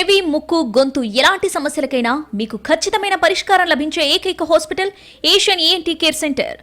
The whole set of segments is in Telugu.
చెవి ముక్కు గొంతు ఎలాంటి సమస్యలకైనా మీకు ఖచ్చితమైన పరిష్కారం లభించే ఏకైక hospital Asian ENT care centre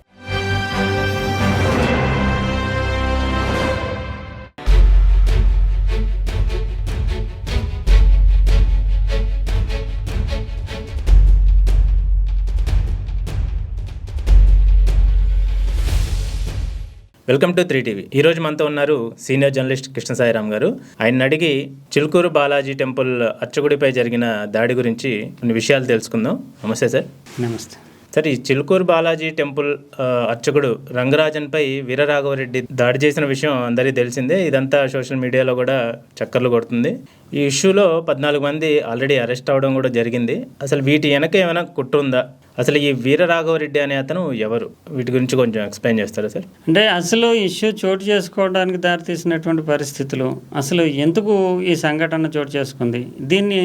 welcome to three TV. ఈ రోజు మనతో ఉన్నారు సీనియర్ జర్నలిస్ట్ కృష్ణ సాయిరామ్ గారు. ఆయన అడిగి చిలుకూరు బాలాజీ టెంపుల్ అర్చకుడిపై జరిగిన దాడి గురించి కొన్ని విషయాలు తెలుసుకుందాం. నమస్తే సార్. నమస్తే. సార్ ఈ చిలుకూరు బాలాజీ టెంపుల్ అర్చకుడు రంగరాజన్పై వీరరాఘవరెడ్డి దాడి చేసిన విషయం అందరికీ తెలిసిందే. ఇదంతా సోషల్ మీడియాలో కూడా చక్కర్లు కొడుతుంది. ఈ ఇష్యూలో పద్నాలుగు మంది ఆల్రెడీ అరెస్ట్ అవడం కూడా జరిగింది. అసలు వీటి వెనక ఏమైనా కుట్ర ఉందా? అసలు ఈ వీరరాఘవరెడ్డి అనే అతను ఎవరు? వీటి గురించి కొంచెం ఎక్స్ప్లెయిన్ చేస్తారా సార్? అంటే అసలు ఇష్యూ చోటు చేసుకోవడానికి దారితీసినటువంటి పరిస్థితులు అసలు ఎందుకు ఈ సంఘటన చోటు చేసుకుంది? దీన్ని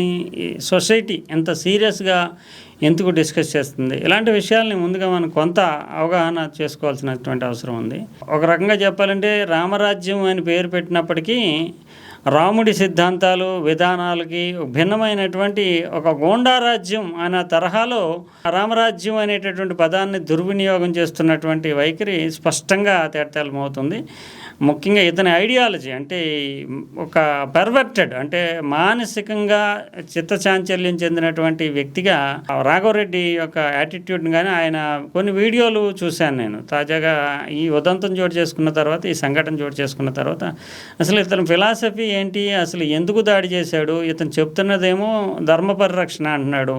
సొసైటీ ఎంత సీరియస్గా ఎందుకు డిస్కస్ చేస్తుంది? ఇలాంటి విషయాల్ని ముందుగా మనం కొంత అవగాహన చేసుకోవాల్సినటువంటి అవసరం ఉంది. ఒక రకంగా చెప్పాలంటే రామరాజ్యం అని పేరు పెట్టినప్పటికీ రాముడి సిద్ధాంతాలు విధానాలకి భిన్నమైనటువంటి ఒక గోండా రాజ్యం అనే తరహాలో రామరాజ్యం అనేటటువంటి పదాన్ని దుర్వినియోగం చేస్తున్నటువంటి వైఖరి స్పష్టంగా తేటతెలమవుతుంది. ముఖ్యంగా ఇతని ఐడియాలజీ అంటే ఒక పర్వర్టెడ్ అంటే మానసికంగా చిత్తచాంచల్యం చెందినటువంటి వ్యక్తిగా రాఘవరెడ్డి యొక్క యాటిట్యూడ్ కానీ ఆయన కొన్ని వీడియోలు చూశాను నేను. తాజాగా ఈ ఉదంతం చోటు చేసుకున్న తర్వాత ఈ సంఘటన చోటు చేసుకున్న తర్వాత అసలు ఇతని ఫిలాసఫీ ఏంటి అసలు ఎందుకు దాడి చేశాడు ఇతను చెప్తున్నదేమో ధర్మ పరిరక్షణ అంటున్నాడు.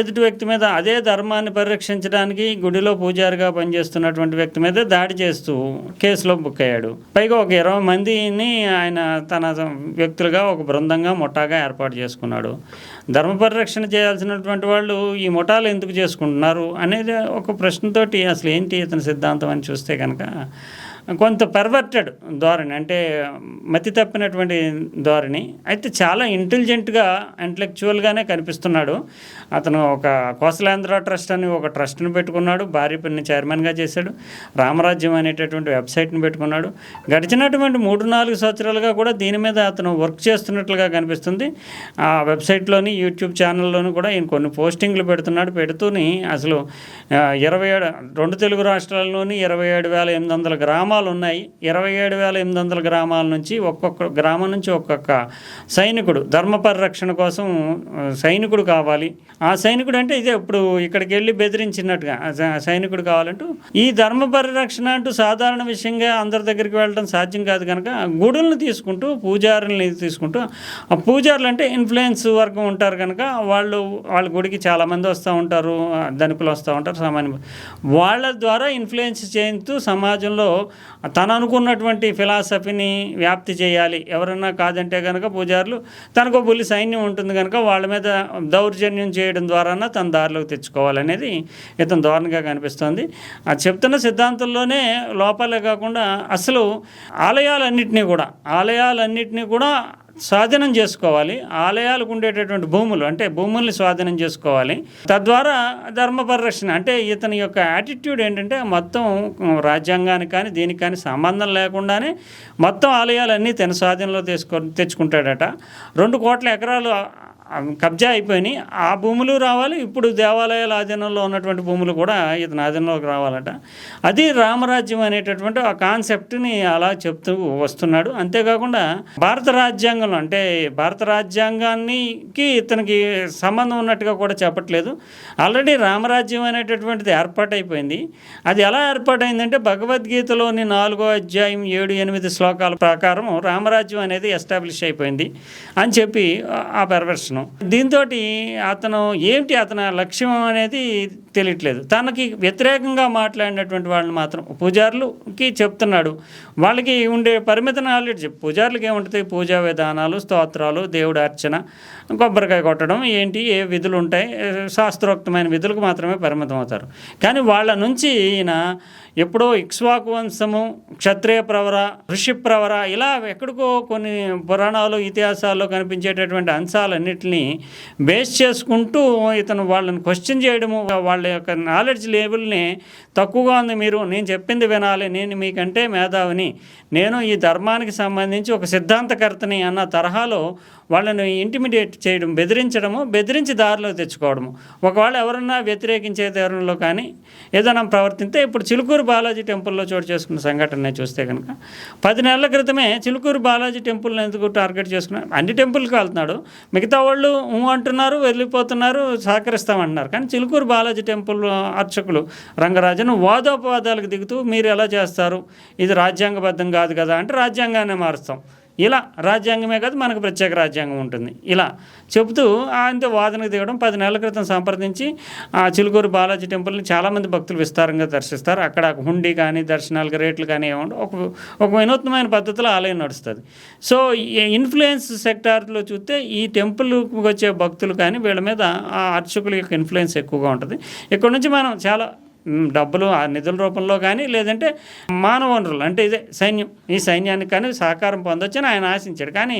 ఎదుటి వ్యక్తి మీద అదే ధర్మాన్ని పరిరక్షించడానికి గుడిలో పూజారిగా పనిచేస్తున్నటువంటి వ్యక్తి మీద దాడి చేస్తూ కేసులో బుక్ అయ్యాడు. పైగా ఒక ఇరవై మందిని ఆయన తన వ్యక్తులుగా ఒక బృందంగా ముఠాగా ఏర్పాటు చేసుకున్నాడు. ధర్మ పరిరక్షణ చేయాల్సినటువంటి వాళ్ళు ఈ ముఠాలు ఎందుకు చేసుకుంటున్నారు అనేది ఒక ప్రశ్నతోటి అసలు ఏంటి ఇతని సిద్ధాంతం అని చూస్తే కనుక కొంత పర్వర్టెడ్ ధోరణి అంటే మతి తప్పినటువంటి ధోరణి. అయితే చాలా ఇంటెలిజెంట్గా ఇంటలెక్చువల్గానే కనిపిస్తున్నాడు. అతను ఒక కోసలాంధ్ర ట్రస్ట్ అని ఒక ట్రస్ట్ని పెట్టుకున్నాడు. భార్య పని చైర్మన్గా చేశాడు. రామరాజ్యం అనేటటువంటి వెబ్సైట్ని పెట్టుకున్నాడు. గడిచినటువంటి మూడు నాలుగు సంవత్సరాలుగా కూడా దీని మీద అతను వర్క్ చేస్తున్నట్లుగా కనిపిస్తుంది. ఆ వెబ్సైట్లోని యూట్యూబ్ ఛానల్లోని కూడా ఈయన కొన్ని పోస్టింగ్లు పెడుతున్నాడు. పెడుతూని అసలు ఇరవై ఏడు రెండు తెలుగు రాష్ట్రాల్లోని ఇరవై ఏడు వేల ఎనిమిది వందల గ్రామాలు ఉన్నాయి ఇరవై ఏడు వేల ఎనిమిది వందల గ్రామాల నుంచి ఒక్కొక్క గ్రామం నుంచి ఒక్కొక్క సైనికుడు. ధర్మ పరిరక్షణ కోసం సైనికుడు కావాలి. ఆ సైనికుడు అంటే ఇదే ఇప్పుడు ఇక్కడికి వెళ్ళి బెదిరించినట్టుగా సైనికుడు కావాలంటూ. ఈ ధర్మ పరిరక్షణ అంటూ సాధారణ విషయంగా అందరి దగ్గరికి వెళ్ళడం సాధ్యం కాదు కనుక గుడులను తీసుకుంటూ పూజారుల్ని తీసుకుంటూ ఆ పూజారులు అంటే ఇన్ఫ్లుయెన్స్ వర్గం ఉంటారు కనుక వాళ్ళు వాళ్ళ గుడికి చాలామంది వస్తూ ఉంటారు ధనికులు వస్తూ ఉంటారు సామాన్య వాళ్ళ ద్వారా ఇన్ఫ్లుయెన్స్ చేస్తూ సమాజంలో తను అనుకున్నటువంటి ఫిలాసఫీని వ్యాప్తి చేయాలి. ఎవరన్నా కాదంటే కనుక పూజారులు తనకు బుల్లి సైన్యం ఉంటుంది కనుక వాళ్ళ మీద దౌర్జన్యం చేయడం ద్వారా తన దారిలోకి తెచ్చుకోవాలనేది ఇతను ధోరణిగా కనిపిస్తుంది. ఆ చెప్తున్న సిద్ధాంతంలోనే లోపాలే కాకుండా అసలు ఆలయాలన్నింటినీ కూడా ఆలయాలన్నింటినీ కూడా స్వాధీనం చేసుకోవాలి. ఆలయాలకు ఉండేటటువంటి భూములు అంటే భూముల్ని స్వాధీనం చేసుకోవాలి. తద్వారా ధర్మ పరిరక్షణ అంటే ఇతని యొక్క యాటిట్యూడ్ ఏంటంటే మొత్తం రాజ్యాంగానికి కానీ దీనికి కానీ సంబంధం లేకుండానే మొత్తం ఆలయాలన్నీ తన స్వాధీనంలో తీసుకొని తెచ్చుకుంటాడట. రెండు కోట్ల ఎకరాలు కబ్జా అయిపోయినాయి. ఆ భూములు రావాలి ఇప్పుడు దేవాలయాల ఆధీనంలో ఉన్నటువంటి భూములు కూడా ఇతని ఆధీనంలోకి రావాలట. అది రామరాజ్యం అనేటటువంటి ఆ కాన్సెప్ట్ని అలా చెప్తూ వస్తున్నాడు. అంతేకాకుండా భారత రాజ్యాంగంలో అంటే భారత రాజ్యాంగానికి ఇతనికి సంబంధం ఉన్నట్టుగా కూడా చెప్పట్లేదు. ఆల్రెడీ రామరాజ్యం అనేటటువంటిది ఏర్పాటైపోయింది. అది ఎలా ఏర్పాటైందంటే భగవద్గీతలోని నాలుగో అధ్యాయం ఏడు ఎనిమిది శ్లోకాల ప్రకారం రామరాజ్యం అనేది ఎస్టాబ్లిష్ అయిపోయింది అని చెప్పి ఆ పెర్వర్షన్ దీంతో అతను ఏంటి అతని లక్ష్యం అనేది తెలియట్లేదు. తనకి వ్యతిరేకంగా మాట్లాడినటువంటి వాళ్ళని మాత్రం పూజారులకి చెప్తున్నాడు. వాళ్ళకి ఉండే పరిమిత నాలెడ్జ్ పూజారులకి ఏముంటుంది? పూజా విధానాలు స్తోత్రాలు దేవుడు అర్చన కొబ్బరికాయ కొట్టడం ఏంటి? ఏ విధులు ఉంటాయి? శాస్త్రోక్తమైన విధులకు మాత్రమే పరిమితం అవుతారు కానీ వాళ్ళ నుంచి ఈయన ఎప్పుడో ఇక్ష్వాకు వంశము క్షత్రియ ప్రవర ఋషి ప్రవర ఇలా ఎక్కడికో కొన్ని పురాణాలు ఇతిహాసాల్లో కనిపించేటటువంటి అంశాలన్నింటినీ బేస్ చేసుకుంటూ ఇతను వాళ్ళని క్వశ్చన్ చేయడము వాళ్ళ యొక్క నాలెడ్జ్ లేబుల్ని తక్కువగా ఉంది మీరు. నేను చెప్పింది వినాలి. నేను మీకంటే మేధావిని. నేను ఈ ధర్మానికి సంబంధించి ఒక సిద్ధాంతకర్తని అన్న తరహాలో వాళ్ళని ఇంటిమిడియేట్ చేయడం బెదిరించడము బెదిరించి దారిలో తెచ్చుకోవడము. ఒకవేళ ఎవరన్నా వ్యతిరేకించే ధోరణిలో కానీ ఏదైనా ప్రవర్తిస్తే ఇప్పుడు చిలుకూరు బాలాజీ టెంపుల్లో చోటు చేసుకున్న సంఘటన చూస్తే కనుక పది నెలల క్రితమే చిలుకూరు బాలాజీ టెంపుల్ని ఎందుకు టార్గెట్ చేసుకున్నారు? అన్ని టెంపుల్కి వెళ్తున్నాడు. మిగతా వాళ్ళు ఊ అంటున్నారు వెళ్ళిపోతున్నారు సహకరిస్తామంటున్నారు. కానీ చిలుకూరు బాలాజీ టెంపుల్ అర్చకులు రంగరాజన్ వాదోపవాదాలకు దిగుతూ మీరు ఎలా చేస్తారు? ఇది రాజ్యాంగబద్ధం కాదు కదా అంటే రాజ్యాంగాన్ని మారుస్తాం. ఇలా రాజ్యాంగమే కాదు మనకు ప్రత్యేక రాజ్యాంగం ఉంటుంది. ఇలా చెబుతూ ఆయనతో వాదనకు దిగడం పది నెలల క్రితం సంప్రదించి ఆ చిలుకూరు బాలాజీ టెంపుల్ని చాలామంది భక్తులు విస్తారంగా దర్శిస్తారు. అక్కడ హుండీ కానీ దర్శనాలకు రేట్లు కానీ ఏమంటే ఒక ఒక వినూత్నమైన పద్ధతిలో ఆలయం నడుస్తుంది. సో ఈ ఇన్ఫ్లుయెన్స్ సెక్టార్లో చూస్తే ఈ టెంపుల్కి వచ్చే భక్తులు కానీ వీళ్ళ మీద ఆ అర్చకుల యొక్క ఇన్ఫ్లుయెన్స్ ఎక్కువగా ఉంటుంది. ఇక్కడ నుంచి మనం చాలా డబ్బులు ఆ నిధుల రూపంలో కానీ లేదంటే మానవ వనరులు అంటే ఇదే సైన్యం. ఈ సైన్యానికి కానీ సహకారం పొందొచ్చని ఆయన ఆశించాడు. కానీ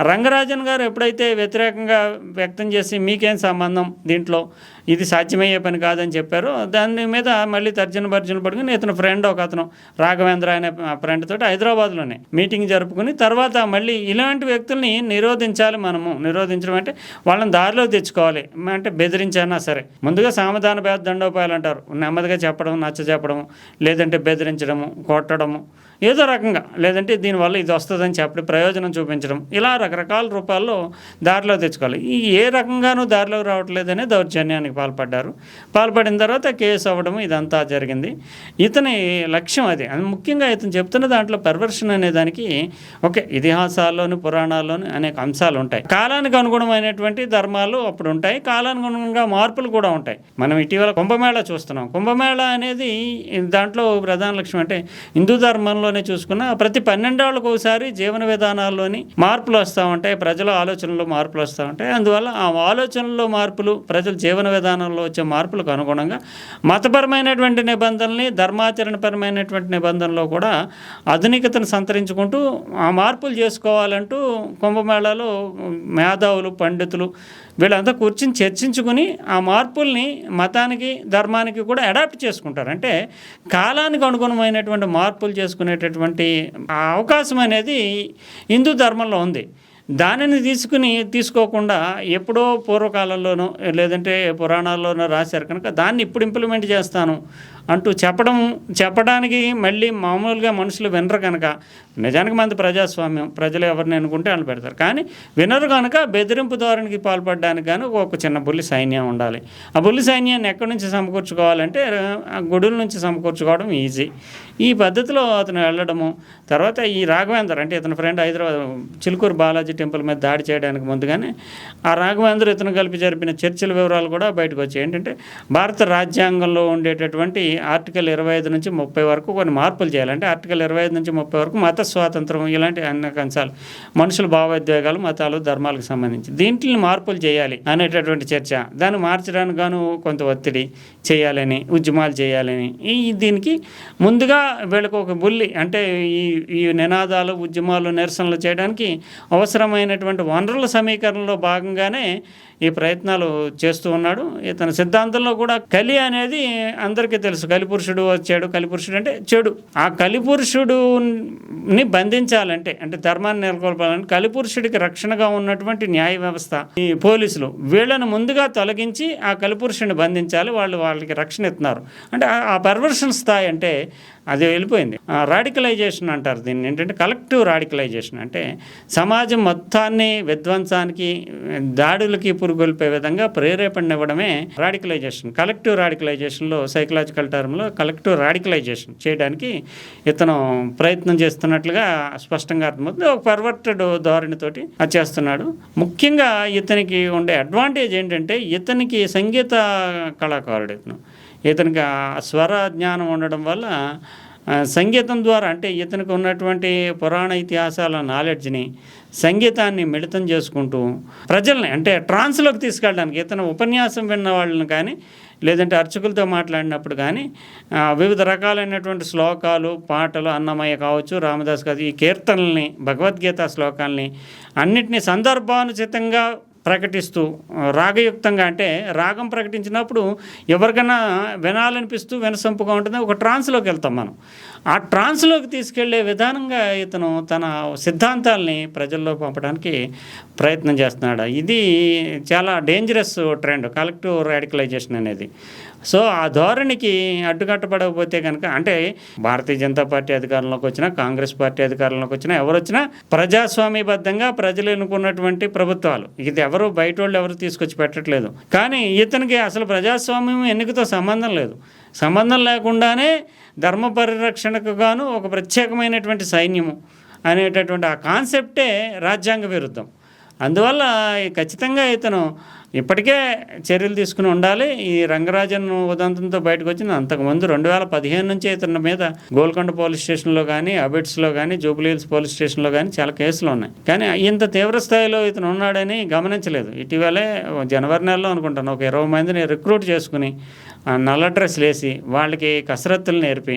రంగరాజన్ గారు ఎప్పుడైతే వ్యతిరేకంగా వ్యక్తం చేసి మీకేం సంబంధం దీంట్లో? ఇది సాధ్యమయ్యే పని కాదని చెప్పారు. దాని మీద మళ్ళీ తర్జన భర్జన పడుకుని ఇతను ఫ్రెండ్ ఒక అతను రాఘవేంద్ర అనే ఫ్రెండ్ తోటి హైదరాబాద్లోనే మీటింగ్ జరుపుకుని తర్వాత మళ్ళీ ఇలాంటి వ్యక్తుల్ని నిరోధించాలి మనము. నిరోధించడం అంటే వాళ్ళని దారిలో తెచ్చుకోవాలి. అంటే బెదిరించన్నా సరే. ముందుగా సామధాన భేద దండోపాయాలు అంటారు. నెమ్మదిగా చెప్పడం నచ్చ చెప్పడము లేదంటే బెదిరించడము కొట్టడము ఏదో రకంగా లేదంటే దీనివల్ల ఇది వస్తుందని చెప్పి ప్రయోజనం చూపించడం. ఇలా రకరకాల రూపాల్లో దారిలో తెచ్చుకోవాలి. ఈ ఏ రకంగానూ దారిలో రావట్లేదనే దౌర్జన్యానికి పాల్పడ్డారు. పాల్పడిన తర్వాత కేసు అవ్వడం ఇదంతా జరిగింది. ఇతని లక్ష్యం అది. ముఖ్యంగా ఇతను చెప్తున్న దాంట్లో పర్వర్షన్ అనే దానికి ఓకే ఇతిహాసాల్లోని పురాణాల్లోని అనేక అంశాలు ఉంటాయి. కాలానికి అనుగుణమైనటువంటి ధర్మాలు అప్పుడు ఉంటాయి. కాలానుగుణంగా మార్పులు కూడా ఉంటాయి. మనం ఇటీవల కుంభమేళ చూస్తున్నాం. కుంభమేళ అనేది దాంట్లో ప్రధాన లక్ష్యం అంటే హిందూ ధర్మంలో ధర్మంలోనే చూసుకున్న ప్రతి పన్నెండేళ్ళకు ఒకసారి జీవన విధానాల్లోని మార్పులు వస్తూ ఉంటాయి ప్రజల ఆలోచనలో మార్పులు వస్తూ ఉంటాయి. అందువల్ల ఆ ఆలోచనలో మార్పులు ప్రజల జీవన విధానంలో వచ్చే మార్పులకు అనుగుణంగా మతపరమైనటువంటి నిబంధనల్ని ధర్మాచరణపరమైనటువంటి నిబంధనలో కూడా ఆధునికతను సంతరించుకుంటూ ఆ మార్పులు చేసుకోవాలంటూ కుంభమేళాలో మేధావులు పండితులు వీళ్ళంతా కూర్చుని చర్చించుకుని ఆ మార్పుల్ని మతానికి ధర్మానికి కూడా అడాప్ట్ చేసుకుంటారు. అంటే కాలానికి అనుగుణమైనటువంటి మార్పులు చేసుకునేటటువంటి ఆ అవకాశం అనేది హిందూ ధర్మంలో ఉంది. దానిని తీసుకుని తీసుకోకుండా ఎప్పుడో పూర్వకాలంలోనో లేదంటే పురాణాల్లోనో రాశారు కనుక దాన్ని ఇప్పుడు ఇంప్లిమెంట్ చేస్తాను. అంటూ చెప్పడం చెప్పడానికి మళ్ళీ మామూలుగా మనుషులు వినరు కనుక. నిజానికి మంది ప్రజాస్వామ్యం. ప్రజలు ఎవరిని అనుకుంటే వాళ్ళు పెడతారు. కానీ వినరు కనుక బెదిరింపు ధోరణికి పాల్పడడానికి కానీ ఒక చిన్న బుల్లి సైన్యం ఉండాలి. ఆ బుల్లి సైన్యాన్ని ఎక్కడి నుంచి సమకూర్చుకోవాలంటే ఆ గుడుల నుంచి సమకూర్చుకోవడం ఈజీ. ఈ పద్ధతిలో అతను వెళ్ళడము. తర్వాత ఈ రాఘవేందర్ అంటే ఇతని ఫ్రెండ్ హైదరాబాద్ చిలుకూరు బాలాజీ టెంపుల్ మీద దాడి చేయడానికి ముందుగానే ఆ రాఘవేందర్ ఇతను కలిపి జరిపిన చర్చల వివరాలు కూడా బయటకు వచ్చాయి. ఏంటంటే భారత రాజ్యాంగంలో ఉండేటటువంటి ఆర్టికల్ ఇరవై ఐదు నుంచి ముప్పై వరకు కొన్ని మార్పులు చేయాలంటే ఆర్టికల్ ఇరవై ఐదు నుంచి ముప్పై వరకు మత స్వాతంత్రం ఇలాంటి అనేక అంశాలు మనుషుల భావోద్వేగాలు మతాలు ధర్మాలకు సంబంధించి దీంట్లో మార్పులు చేయాలి అనేటటువంటి చర్చ. దాన్ని మార్చడానికి గాను కొంత ఒత్తిడి చేయాలని ఉద్యమాలు చేయాలని ఈ దీనికి ముందుగా వీళ్ళకు ఒక బుల్లి అంటే ఈ ఈ నినాదాలు ఉద్యమాలు నిరసనలు చేయడానికి అవసరమైనటువంటి వనరుల సమీకరణలో భాగంగానే ఈ ప్రయత్నాలు చేస్తూ ఉన్నాడు. ఇతని సిద్ధాంతంలో కూడా కలి అనేది అందరికీ తెలుసు. కలిపురుషుడు వచ్చాడు కలిపురుషుడు అంటే చెడు. ఆ కలిపురుషుడుని బంధించాలంటే అంటే ధర్మాన్ని నెలకొల్పాలంటే కలిపురుషుడికి రక్షణగా ఉన్నటువంటి న్యాయ వ్యవస్థ. ఈ పోలీసులు వీళ్ళను ముందుగా తొలగించి ఆ కలిపురుషుడిని బంధించాలి. వాళ్ళు వాళ్ళకి రక్షణ ఇస్తున్నారు. అంటే ఆ- ఆ పర్వర్షన్ స్థాయి అంటే అది వెళ్ళిపోయింది. రాడికలైజేషన్ అంటారు దీన్ని. ఏంటంటే కలెక్టివ్ రాడికలైజేషన్ అంటే సమాజం మొత్తాన్ని విధ్వంసానికి దాడులకి పురుగొల్పే విధంగా ప్రేరేపణ ఇవ్వడమే రాడికలైజేషన్. కలెక్టివ్ రాడికలైజేషన్లో సైకలాజికల్ టర్మ్లో కలెక్టివ్ రాడికలైజేషన్ చేయడానికి ఇతను ప్రయత్నం చేస్తున్నట్లుగా స్పష్టంగా అర్థమవుతుంది. ఒక పర్వర్టెడ్ ధోరణితోటి అది చేస్తున్నాడు. ముఖ్యంగా ఇతనికి ఉండే అడ్వాంటేజ్ ఏంటంటే ఇతనికి సంగీత కళాకారుడు ఇతను. ఇతనికి స్వర జ్ఞానం ఉండడం వల్ల సంగీతం ద్వారా అంటే ఇతనికి ఉన్నటువంటి పురాణ ఇతిహాసాల నాలెడ్జ్ని సంగీతాన్ని మిళితం చేసుకుంటూ ప్రజల్ని అంటే ట్రాన్స్లోకి తీసుకెళ్ళడానికి ఇతను ఉపన్యాసం విన్న వాళ్ళని కానీ లేదంటే అర్చకులతో మాట్లాడినప్పుడు కానీ వివిధ రకాలైనటువంటి శ్లోకాలు పాటలు అన్నమయ్య కావచ్చు రామదాస్ కావచ్చు ఈ కీర్తనల్ని భగవద్గీత శ్లోకాల్ని అన్నిటినీ సందర్భానుచితంగా ప్రకటిస్తూ రాగయుక్తంగా అంటే రాగం ప్రకటించినప్పుడు ఎవరికైనా వినాలనిపిస్తూ వినసొంపుగా ఉంటుంది ఒక ట్రాన్స్లోకి వెళ్తాం మనం. ఆ ట్రాన్స్లోకి తీసుకెళ్ళే విధానంగా ఇతను తన సిద్ధాంతాల్ని ప్రజల్లో పంపడానికి ప్రయత్నం చేస్తున్నాడు. ఇది చాలా డేంజరస్ ట్రెండ్ కలెక్టివ్ రాడికలైజేషన్ అనేది. సో ఆ ధోరణికి అడ్డుకట్టబడకపోతే కనుక అంటే భారతీయ జనతా పార్టీ అధికారంలోకి వచ్చినా కాంగ్రెస్ పార్టీ అధికారంలోకి వచ్చినా ఎవరు వచ్చినా ప్రజాస్వామ్యబద్ధంగా ప్రజలు ఎన్నుకున్నటువంటి ప్రభుత్వాలు. ఇది ఎవరు బయట వాళ్ళు ఎవరు తీసుకొచ్చి పెట్టట్లేదు. కానీ ఇతనికి అసలు ప్రజాస్వామ్యం ఎన్నికతో సంబంధం లేదు. సంబంధం లేకుండానే ధర్మ పరిరక్షణకు గాను ఒక ప్రత్యేకమైనటువంటి సైన్యము అనేటటువంటి ఆ కాన్సెప్టే రాజ్యాంగ విరుద్ధం. అందువల్ల ఖచ్చితంగా ఇతను ఇప్పటికే చర్యలు తీసుకుని ఉండాలి. ఈ రంగరాజన్ ఉదంతంతో బయటకు వచ్చిన అంతకుముందు రెండు వేల పదిహేను నుంచి ఇతని మీద గోల్కొండ పోలీస్ స్టేషన్లో కానీ అబిడ్స్లో కానీ జూబ్లీహిల్స్ పోలీస్ స్టేషన్లో కానీ చాలా కేసులు ఉన్నాయి. కానీ ఇంత తీవ్ర స్థాయిలో ఇతను ఉన్నాడని గమనించలేదు. ఇటీవలే జనవరి నెలలో అనుకుంటాను ఒక ఇరవై మందిని రిక్రూట్ చేసుకుని నల్ల డ్రెస్సులు వేసి వాళ్ళకి కసరత్తులు నేర్పి.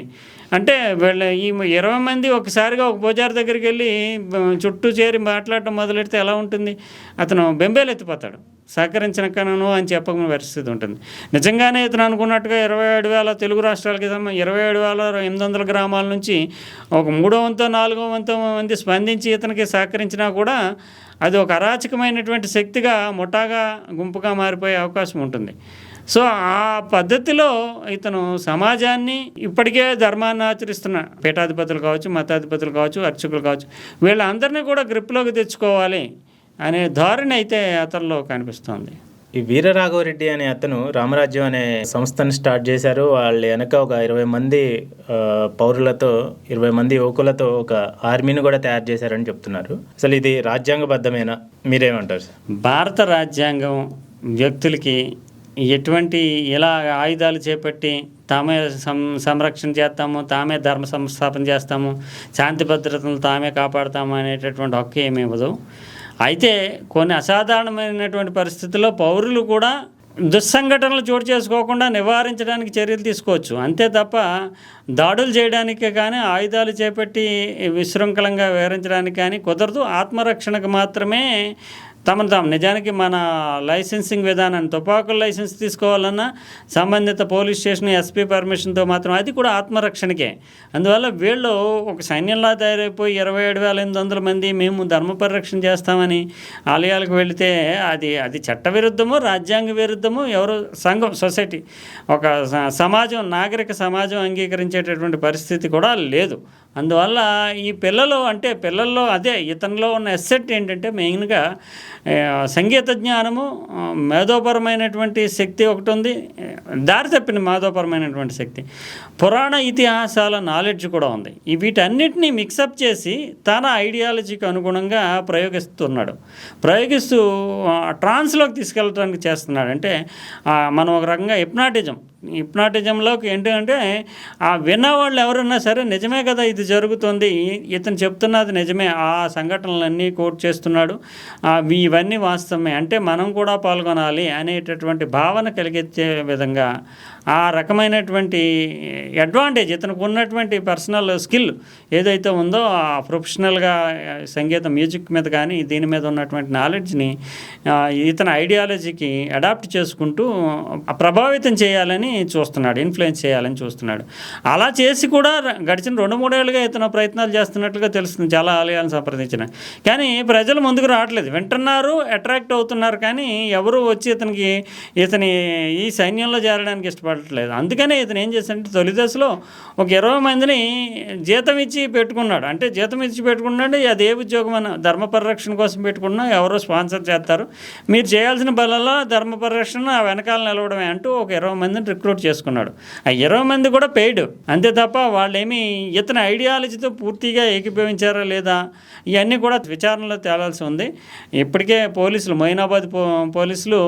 అంటే వీళ్ళ ఈ ఇరవై మంది ఒకసారిగా ఒక పూజారి దగ్గరికి వెళ్ళి చుట్టూ చేరి మాట్లాడటం మొదలెడితే ఎలా ఉంటుంది? అతను బెంబేలు ఎత్తిపోతాడు. సహకరించిన కనను అని చెప్పకమైన పరిస్థితి ఉంటుంది. నిజంగానే ఇతను అనుకున్నట్టుగా ఇరవై ఏడు వేల తెలుగు రాష్ట్రాలకి ఇరవై ఏడు వేల ఎనిమిది వందల గ్రామాల నుంచి ఒక మూడో వంతో నాలుగో వంతో మంది స్పందించి ఇతనికి సహకరించినా కూడా అది ఒక అరాచకమైనటువంటి శక్తిగా ముఠాగా గుంపుగా మారిపోయే అవకాశం ఉంటుంది. సో ఆ పద్ధతిలో ఇతను సమాజాన్ని ఇప్పటికే ధర్మాన్ని ఆచరిస్తున్న పీఠాధిపతులు కావచ్చు మతాధిపతులు కావచ్చు అర్చకులు కావచ్చు వీళ్ళందరినీ కూడా గ్రిప్లోకి తెచ్చుకోవాలి అనే ధోరణి అయితే అతనిలో కనిపిస్తోంది. ఈ వీరరాఘవరెడ్డి అనే అతను రామరాజ్యం అనే సంస్థను స్టార్ట్ చేశారు. వాళ్ళ వెనక ఒక ఇరవై మంది పౌరులతో ఇరవై మంది యువకులతో ఒక ఆర్మీని కూడా తయారు చేశారని చెప్తున్నారు. అసలు ఇది రాజ్యాంగబద్ధమేనా? మీరేమంటారు సార్? భారత రాజ్యాంగం వ్యక్తులకి ఎటువంటి ఇలా ఆయుధాలు చేపట్టి తామే సం సంరక్షణ చేస్తాము తామే ధర్మ సంస్థాపన చేస్తాము శాంతి భద్రతలు తామే కాపాడుతాము అనేటటువంటి హక్కు ఏమి ఇవ్వదు. అయితే కొన్ని అసాధారణమైనటువంటి పరిస్థితుల్లో పౌరులు కూడా దుస్సంఘటనలు చోటు చేసుకోకుండా నివారించడానికి చర్యలు తీసుకోవచ్చు. అంతే తప్ప దాడులు చేయడానికి కానీ ఆయుధాలు చేపట్టి విశృంఖలంగా వివరించడానికి కానీ కుదరదు. ఆత్మరక్షణకు మాత్రమే తమను తాము నిజానికి మన లైసెన్సింగ్ విధానాన్ని తుపాకుల లైసెన్స్ తీసుకోవాలన్నా సంబంధిత పోలీస్ స్టేషన్ ఎస్పీ పర్మిషన్తో మాత్రం అది కూడా ఆత్మరక్షణకే. అందువల్ల వీళ్ళు ఒక సైన్యంలా తయారైపోయి ఇరవై ఏడు వేల ఎనిమిది వందల మంది మేము ధర్మ పరిరక్షణ చేస్తామని ఆలయాలకు వెళితే అది అది చట్ట విరుద్ధము రాజ్యాంగ విరుద్ధము ఎవరు సంఘం సొసైటీ ఒక సమాజం నాగరిక సమాజం అంగీకరించేటటువంటి పరిస్థితి కూడా లేదు. అందువల్ల ఈ పిల్లలు అంటే పిల్లల్లో అదే ఇతనిలో ఉన్న ఎస్సెట్ ఏంటంటే మెయిన్గా సంగీత జ్ఞానము మేధోపరమైనటువంటి శక్తి ఒకటి ఉంది. దారి తప్పిన మేధోపరమైనటువంటి శక్తి. పురాణ ఇతిహాసాల నాలెడ్జ్ కూడా ఉంది. వీటన్నిటినీ వీటన్నిటిని మిక్సప్ చేసి తన ఐడియాలజీకి అనుగుణంగా ప్రయోగిస్తున్నాడు. ప్రయోగిస్తూ ట్రాన్స్లోకి తీసుకెళ్ళడానికి చేస్తున్నాడు. అంటే మనం ఒక రకంగా హిప్నాటిజం హిప్నాటిజంలోకి ఏంటంటే ఆ విన్నవాళ్ళు ఎవరున్నా సరే నిజమే కదా ఇది జరుగుతుంది. ఇతను చెప్తున్నది నిజమే. ఆ సంఘటనలన్నీ కోట్ చేస్తున్నాడు. ఇవన్నీ వాస్తవమే. అంటే మనం కూడా పాల్గొనాలి అనేటటువంటి భావన కలిగించే విధంగా ఆ రకమైనటువంటి అడ్వాంటేజ్ ఇతనికి ఉన్నటువంటి పర్సనల్ స్కిల్ ఏదైతే ఉందో ఆ ప్రొఫెషనల్గా సంగీతం మ్యూజిక్ మీద కానీ దీని మీద ఉన్నటువంటి నాలెడ్జ్ని ఇతని ఐడియాలజీకి అడాప్ట్ చేసుకుంటూ ప్రభావితం చేయాలని చూస్తున్నాడు ఇన్ఫ్లుయెన్స్ చేయాలని చూస్తున్నాడు. అలా చేసి కూడా గడిచిన రెండు మూడేళ్ళుగా ఇతను ప్రయత్నాలు చేస్తున్నట్లుగా తెలుస్తుంది చాలా ఆలయాలను సంప్రదించిన. కానీ ప్రజలు ముందుకు రావట్లేదు. వింటున్నారు అట్రాక్ట్ అవుతున్నారు కానీ ఎవరు వచ్చి ఇతనికి ఇతని ఈ సైన్యంలో చేరడానికి ఇష్టపడట్లేదు అందుకనే ఇతను ఏం చేశాడంటే తొలి దశలో ఒక ఇరవై మందిని జీతం ఇచ్చి పెట్టుకున్నాడు. అంటే జీతం ఇచ్చి పెట్టుకున్నాడు అది ఏ ఉద్యోగం అన్న ధర్మ పరిరక్షణ కోసం పెట్టుకున్నా ఎవరో స్పాన్సర్ చేస్తారు. మీరు చేయాల్సిన బలలో ధర్మ పరిరక్షణ వెనకాల నిలవడమే అంటూ ఒక ఇరవై మందిని రిక్రూట్ చేసుకున్నాడు. ఆ ఇరవై మంది కూడా పెయిడ్ అంతే తప్ప వాళ్ళేమి ఇతని ఐడియాలజీతో పూర్తిగా ఏకీభవించారా లేదా? ఇవన్నీ కూడా విచారణలో తేలాల్సి ఉంది. ఇప్పటికే పోలీసులు మొయినాబాద్ పో పోలీసులు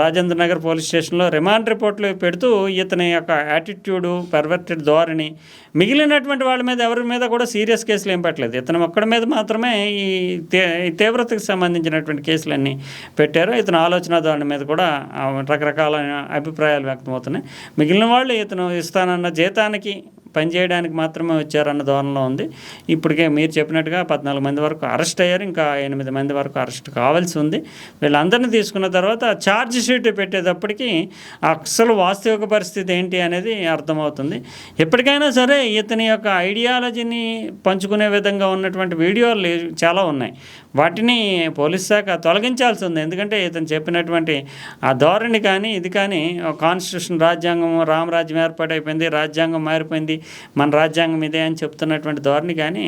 రాజేంద్ర నగర్ పోలీస్ స్టేషన్లో రిమాండ్ రిపోర్ట్లు పెడుతూ ఇతని యొక్క యాటిట్యూడు పర్వర్టెడ్ ధోరణి మిగిలినటువంటి వాళ్ళ మీద ఎవరి మీద కూడా సీరియస్ కేసులు ఏం పెట్టలేదు. ఇతను ఒక్కడి మీద మాత్రమే ఈ ఈ తీవ్రతకు సంబంధించినటువంటి కేసులన్నీ పెట్టారు. ఇతను ఆలోచన ధోరణి మీద కూడా రకరకాల అభిప్రాయాలు వ్యక్తమవుతున్నాయి. మిగిలిన వాళ్ళు ఇతను ఇస్తానన్న జీతానికి పనిచేయడానికి మాత్రమే వచ్చారన్న ధోరణిలో ఉంది. ఇప్పటికే మీరు చెప్పినట్టుగా పద్నాలుగు మంది వరకు అరెస్ట్ అయ్యారు. ఇంకా ఎనిమిది మంది వరకు అరెస్ట్ కావాల్సి ఉంది. వీళ్ళందరినీ తీసుకున్న తర్వాత ఛార్జ్ షీట్ పెట్టేటప్పటికి అసలు వాస్తవిక పరిస్థితి ఏంటి అనేది అర్థమవుతుంది. ఎప్పటికైనా సరే ఇతని యొక్క ఐడియాలజీని పంచుకునే విధంగా ఉన్నటువంటి వీడియోలు చాలా ఉన్నాయి. వాటిని పోలీస్ శాఖ తొలగించాల్సి ఉంది ఎందుకంటే ఇతను చెప్పినటువంటి ఆ ధోరణి కానీ ఇది కానీ కాన్స్టిట్యూషన్ రాజ్యాంగం రామరాజ్యం ఏర్పాటైపోయింది రాజ్యాంగం మారిపోయింది మన రాజ్యాంగం ఇదే అని చెప్తున్నటువంటి ధోరణి కానీ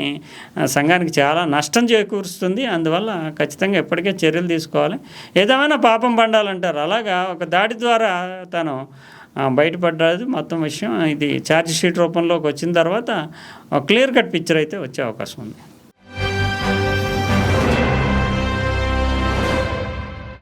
సంఘానికి చాలా నష్టం చేకూరుస్తుంది. అందువల్ల ఖచ్చితంగా ఎప్పటికే చర్యలు తీసుకోవాలి. ఏదేమైనా పాపం పండాలంటారు. అలాగా ఒక దాడి ద్వారా తను బయటపడ్డది మొత్తం విషయం ఇది ఛార్జ్ షీట్ రూపంలోకి వచ్చిన తర్వాత క్లియర్ కట్ పిక్చర్ అయితే వచ్చే అవకాశం ఉంది.